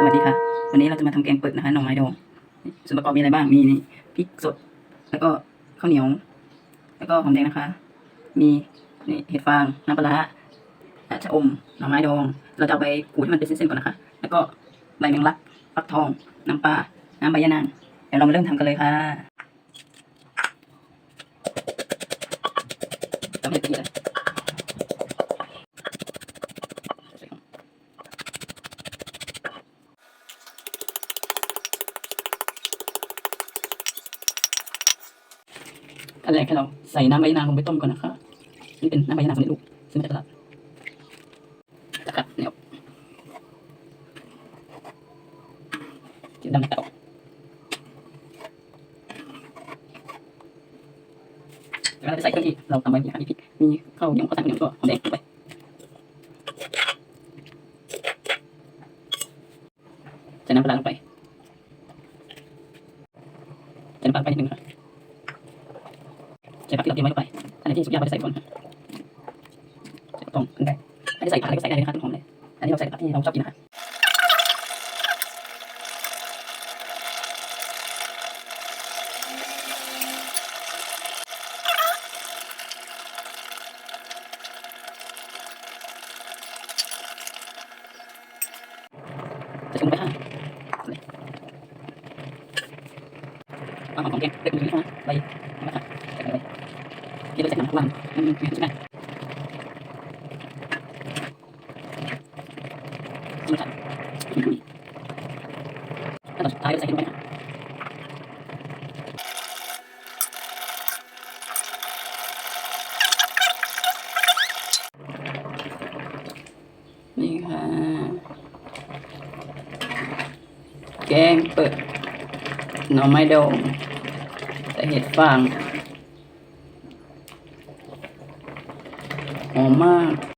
สวัสดีค่ะ วันนี้เราจะมาทำแกงเปิดนะคะหน่อไม้ดองส่วนประกอบมีอะไรบ้างมีนี่พริกสด แล้วก็ข้าวเหนียว แล้วก็หอมแดงนะคะ มีนี่เห็ดฟางน้ำปลาร้าอะชะอมหน่อไม้ดอง เราจะเอาไปขูดให้มันเป็นเส้นๆก่อนนะคะ แล้วก็ใบแมงลักฟักทอง น้ำปลาน้ำใบยะนางเดี๋ยวเรามาเริ่มทำกันเลยค่ะทำให้ละเอี เลยอันแรกให้เราใส่น้ำใบนางลงไปต้มก่อนนะคะ นี่เป็นน้ำใบนางสำเร็จรูปซื้อมาจากตลาดนะครับเนี่ยจิ้มดำเต่าแล้วเราจะใส่เครื่องที่เราทำไว้มีค่ะมีพริกมีข้าวเหนียวข้าวสารข้าวเหนียวแล้วหอมแดงลงไปใส่น้ำปลาลงไปใส่น้ำปลาไปนิดนึงค่ะ ใส่ผักที่เราเตรียมไว้ลงไปอันไหนที่สุกยากเราจะใส่ก่อนต้องขึ้นได้ไม่ได้ใส่ผักอะไรก็ใส่ได้เลยนะคะต้นหอมเลยอันนี้เราใส่ผักที่เราชอบกินนะคะใส่ลงไปค่ะเลยเอาหอมแกงเล็กน้อยนะคะใบมะขามใส่ไป เลยที่เราใส่น้ำทุกวันมันมีใช่ไหมชิมค่ะขั้นตอนสุดท้ายเราใส่ลงไปค่ะนี่ค่ะ แกงเปิดหน่อไม้ดองใส่เห็ดฟาง หอมมาก